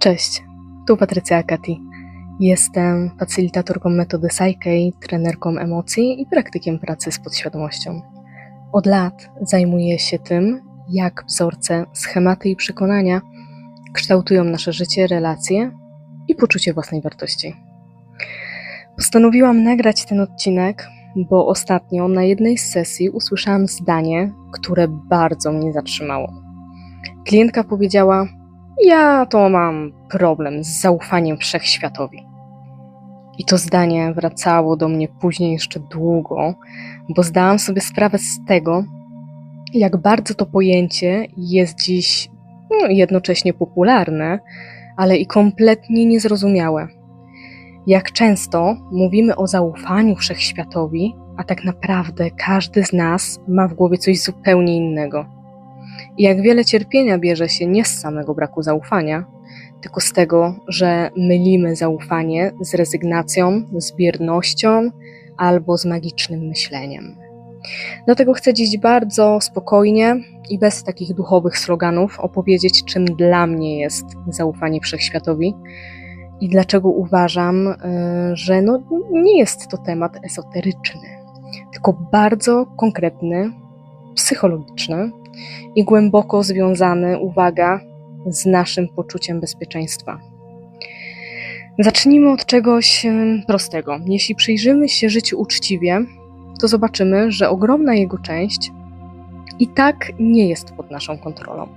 Cześć, tu Patrycja Akati. Jestem facylitatorką metody Psyche, trenerką emocji i praktykiem pracy z podświadomością. Od lat zajmuję się tym, jak wzorce, schematy i przekonania kształtują nasze życie, relacje i poczucie własnej wartości. Postanowiłam nagrać ten odcinek, bo ostatnio na jednej z sesji usłyszałam zdanie, które bardzo mnie zatrzymało. Klientka powiedziała: Ja to mam problem z zaufaniem wszechświatowi. I to zdanie wracało do mnie później jeszcze długo, bo zdałam sobie sprawę z tego, jak bardzo to pojęcie jest dziś no, jednocześnie popularne, ale i kompletnie niezrozumiałe. Jak często mówimy o zaufaniu wszechświatowi, a tak naprawdę każdy z nas ma w głowie coś zupełnie innego. Jak wiele cierpienia bierze się nie z samego braku zaufania, tylko z tego, że mylimy zaufanie z rezygnacją, z biernością albo z magicznym myśleniem. Dlatego chcę dziś bardzo spokojnie i bez takich duchowych sloganów opowiedzieć, czym dla mnie jest zaufanie wszechświatowi i dlaczego uważam, y, że no, nie jest to temat esoteryczny, tylko bardzo konkretny, psychologiczny i głęboko związany, uwaga, z naszym poczuciem bezpieczeństwa. Zacznijmy od czegoś prostego. Jeśli przyjrzymy się życiu uczciwie, to zobaczymy, że ogromna jego część i tak nie jest pod naszą kontrolą.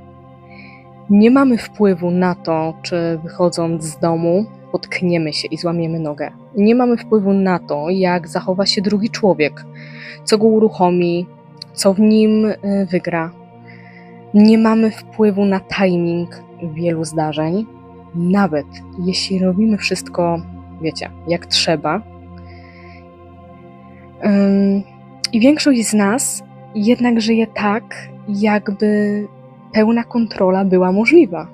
Nie mamy wpływu na to, czy wychodząc z domu potkniemy się i złamiemy nogę. Nie mamy wpływu na to, jak zachowa się drugi człowiek, co go uruchomi, co w nim y, wygra. Nie mamy wpływu na timing wielu zdarzeń, nawet jeśli robimy wszystko, wiecie, jak trzeba. I większość z nas jednak żyje tak, jakby pełna kontrola była możliwa.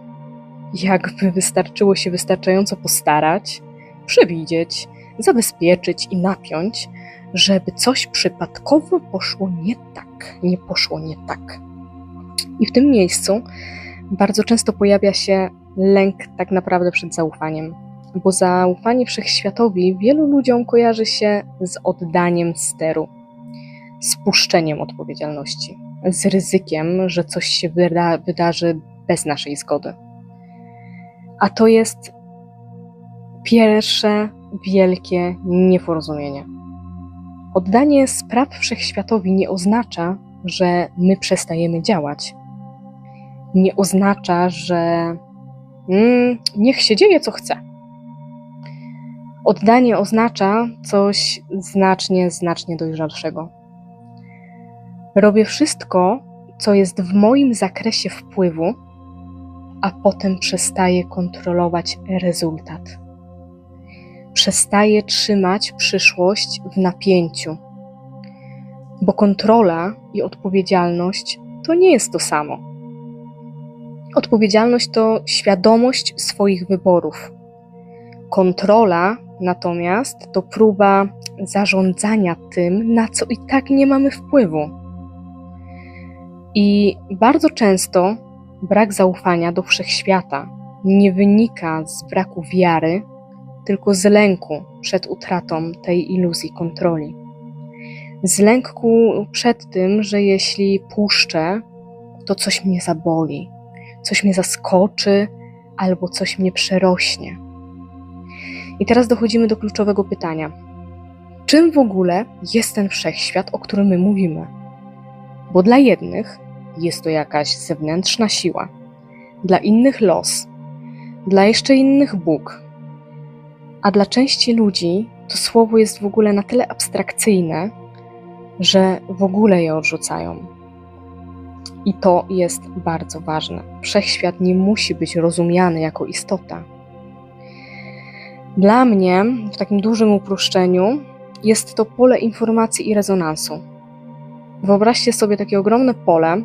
Jakby wystarczyło się wystarczająco postarać, przewidzieć, zabezpieczyć i napiąć, żeby coś przypadkowo poszło nie tak, nie poszło nie tak. I w tym miejscu bardzo często pojawia się lęk tak naprawdę przed zaufaniem, bo zaufanie wszechświatowi wielu ludziom kojarzy się z oddaniem steru, z puszczeniem odpowiedzialności, z ryzykiem, że coś się wyda wydarzy bez naszej zgody. A to jest pierwsze wielkie nieporozumienie. Oddanie spraw wszechświatowi nie oznacza, że my przestajemy działać. Nie oznacza, że mm, niech się dzieje co chce. Oddanie oznacza coś znacznie, znacznie dojrzalszego. Robię wszystko, co jest w moim zakresie wpływu, a potem przestaję kontrolować rezultat. Przestaję trzymać przyszłość w napięciu, bo kontrola i odpowiedzialność to nie jest to samo. Odpowiedzialność to świadomość swoich wyborów. Kontrola natomiast to próba zarządzania tym, na co i tak nie mamy wpływu. I bardzo często brak zaufania do wszechświata nie wynika z braku wiary, tylko z lęku przed utratą tej iluzji kontroli. Z lęku przed tym, że jeśli puszczę, to coś mnie zaboli, coś mnie zaskoczy albo coś mnie przerośnie. I teraz dochodzimy do kluczowego pytania: czym w ogóle jest ten wszechświat, o którym my mówimy? Bo dla jednych jest to jakaś zewnętrzna siła, dla innych los, dla jeszcze innych Bóg. A dla części ludzi to słowo jest w ogóle na tyle abstrakcyjne, że w ogóle je odrzucają. I to jest bardzo ważne. Wszechświat nie musi być rozumiany jako istota. Dla mnie, w takim dużym uproszczeniu, jest to pole informacji i rezonansu. Wyobraźcie sobie takie ogromne pole,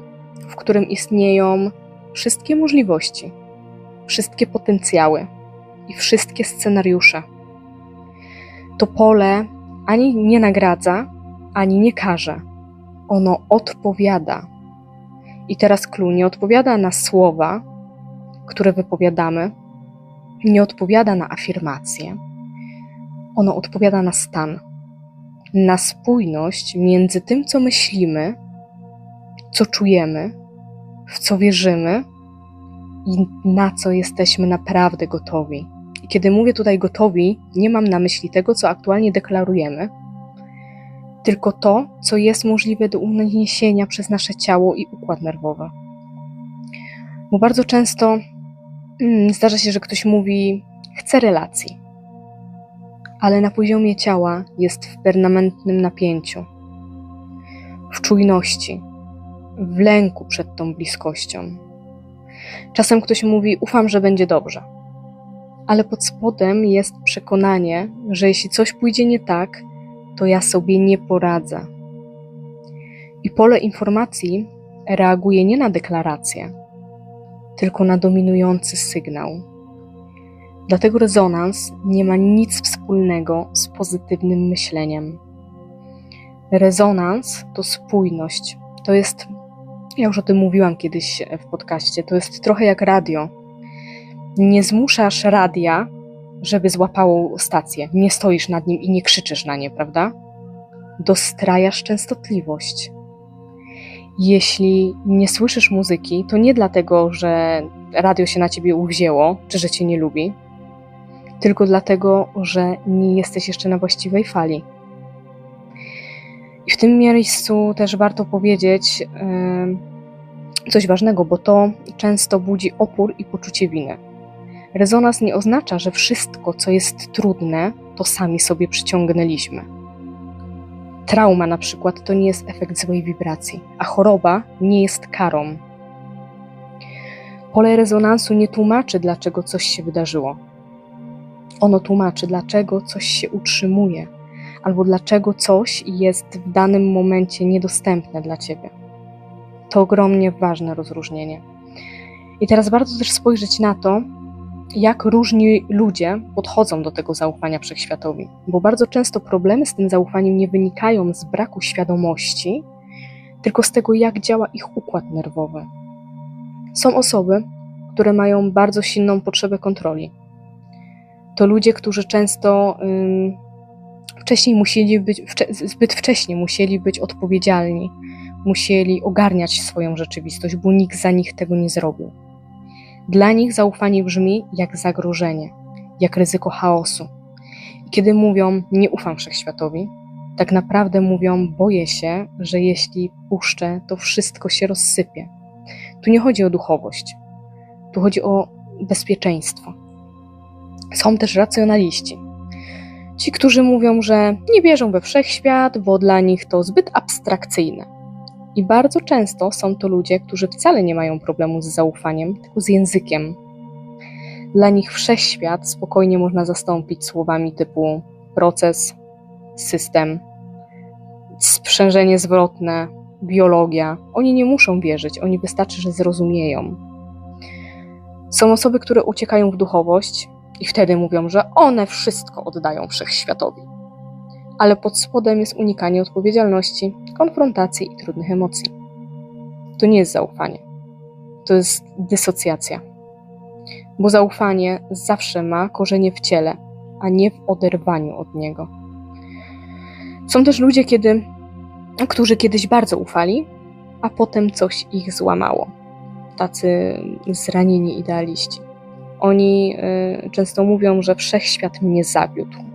w którym istnieją wszystkie możliwości, wszystkie potencjały i wszystkie scenariusze. To pole ani nie nagradza, ani nie karze. Ono odpowiada. I teraz clue nie odpowiada na słowa, które wypowiadamy, nie odpowiada na afirmacje, ono odpowiada na stan, na spójność między tym, co myślimy, co czujemy, w co wierzymy i na co jesteśmy naprawdę gotowi. I kiedy mówię tutaj gotowi, nie mam na myśli tego, co aktualnie deklarujemy, tylko to, co jest możliwe do uniesienia przez nasze ciało i układ nerwowy. Bo bardzo często mm, zdarza się, że ktoś mówi: Chcę relacji, ale na poziomie ciała jest w permanentnym napięciu, w czujności, w lęku przed tą bliskością. Czasem ktoś mówi: Ufam, że będzie dobrze, ale pod spodem jest przekonanie, że jeśli coś pójdzie nie tak, to ja sobie nie poradzę. I pole informacji reaguje nie na deklarację, tylko na dominujący sygnał. Dlatego rezonans nie ma nic wspólnego z pozytywnym myśleniem. Rezonans to spójność. To jest, ja już o tym mówiłam kiedyś w podcaście, to jest trochę jak radio. Nie zmuszasz radia, żeby złapało stację. Nie stoisz nad nim i nie krzyczysz na nie, prawda? Dostrajasz częstotliwość. Jeśli nie słyszysz muzyki, to nie dlatego, że radio się na ciebie uwzięło, czy że cię nie lubi, tylko dlatego, że nie jesteś jeszcze na właściwej fali. I w tym miejscu też warto powiedzieć yy, coś ważnego, bo to często budzi opór i poczucie winy. Rezonans nie oznacza, że wszystko, co jest trudne, to sami sobie przyciągnęliśmy. Trauma na przykład to nie jest efekt złej wibracji, a choroba nie jest karą. Pole rezonansu nie tłumaczy, dlaczego coś się wydarzyło. Ono tłumaczy, dlaczego coś się utrzymuje, albo dlaczego coś jest w danym momencie niedostępne dla ciebie. To ogromnie ważne rozróżnienie. I teraz warto też spojrzeć na to, jak różni ludzie podchodzą do tego zaufania wszechświatowi, bo bardzo często problemy z tym zaufaniem nie wynikają z braku świadomości, tylko z tego, jak działa ich układ nerwowy. Są osoby, które mają bardzo silną potrzebę kontroli. To ludzie, którzy często ym, wcześniej musieli być, wcze, zbyt wcześnie musieli być odpowiedzialni, musieli ogarniać swoją rzeczywistość, bo nikt za nich tego nie zrobił. Dla nich zaufanie brzmi jak zagrożenie, jak ryzyko chaosu. I kiedy mówią, nie ufam wszechświatowi, tak naprawdę mówią, boję się, że jeśli puszczę, to wszystko się rozsypie. Tu nie chodzi o duchowość, tu chodzi o bezpieczeństwo. Są też racjonaliści. Ci, którzy mówią, że nie wierzą we wszechświat, bo dla nich to zbyt abstrakcyjne. I bardzo często są to ludzie, którzy wcale nie mają problemu z zaufaniem, tylko z językiem. Dla nich wszechświat spokojnie można zastąpić słowami typu proces, system, sprzężenie zwrotne, biologia. Oni nie muszą wierzyć, oni wystarczy, że zrozumieją. Są osoby, które uciekają w duchowość i wtedy mówią, że one wszystko oddają wszechświatowi ale pod spodem jest unikanie odpowiedzialności, konfrontacji i trudnych emocji. To nie jest zaufanie, to jest dysocjacja. Bo zaufanie zawsze ma korzenie w ciele, a nie w oderwaniu od niego. Są też ludzie, kiedy, którzy kiedyś bardzo ufali, a potem coś ich złamało. Tacy zranieni idealiści. Oni y, często mówią, że wszechświat mnie zawiódł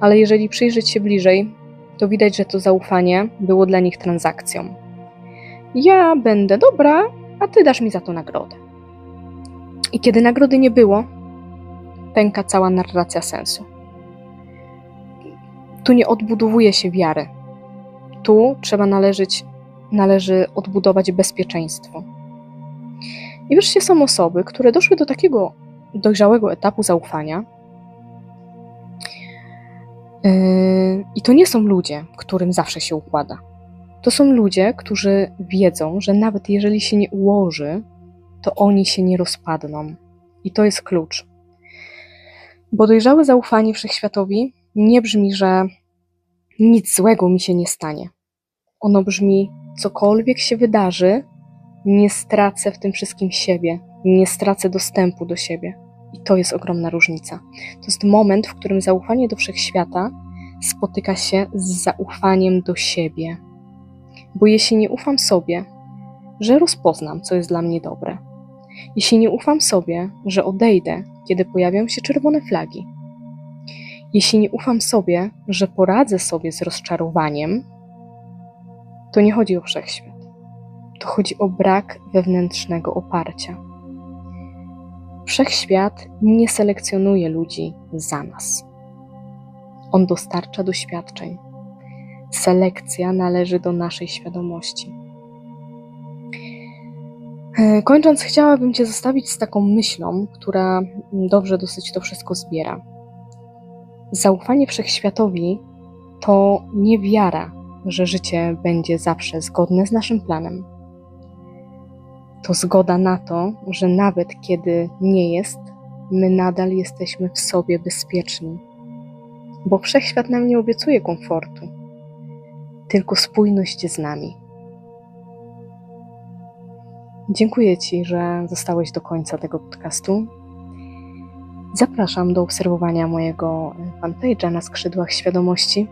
ale jeżeli przyjrzeć się bliżej, to widać, że to zaufanie było dla nich transakcją. Ja będę dobra, a ty dasz mi za to nagrodę. I kiedy nagrody nie było, pęka cała narracja sensu. Tu nie odbudowuje się wiary. Tu trzeba należeć, należy odbudować bezpieczeństwo. I wreszcie są osoby, które doszły do takiego dojrzałego etapu zaufania, I to nie są ludzie, którym zawsze się układa. To są ludzie, którzy wiedzą, że nawet jeżeli się nie ułoży, to oni się nie rozpadną. I to jest klucz. Bo dojrzałe zaufanie wszechświatowi nie brzmi, że nic złego mi się nie stanie. Ono brzmi, cokolwiek się wydarzy, nie stracę w tym wszystkim siebie, nie stracę dostępu do siebie. I to jest ogromna różnica. To jest moment, w którym zaufanie do wszechświata spotyka się z zaufaniem do siebie. Bo jeśli nie ufam sobie, że rozpoznam, co jest dla mnie dobre, jeśli nie ufam sobie, że odejdę, kiedy pojawią się czerwone flagi, jeśli nie ufam sobie, że poradzę sobie z rozczarowaniem, to nie chodzi o wszechświat. To chodzi o brak wewnętrznego oparcia. Wszechświat nie selekcjonuje ludzi za nas. On dostarcza doświadczeń. Selekcja należy do naszej świadomości. E, Kończąc, chciałabym Cię zostawić z taką myślą, która dobrze dosyć to wszystko zbiera. Zaufanie wszechświatowi to nie wiara, że życie będzie zawsze zgodne z naszym planem. To zgoda na to, że nawet kiedy nie jest, my nadal jesteśmy w sobie bezpieczni, bo wszechświat nam nie obiecuje komfortu, tylko spójność z nami. Dziękuję Ci, że zostałeś do końca tego podcastu. Zapraszam do obserwowania mojego fanpage'a na skrzydłach świadomości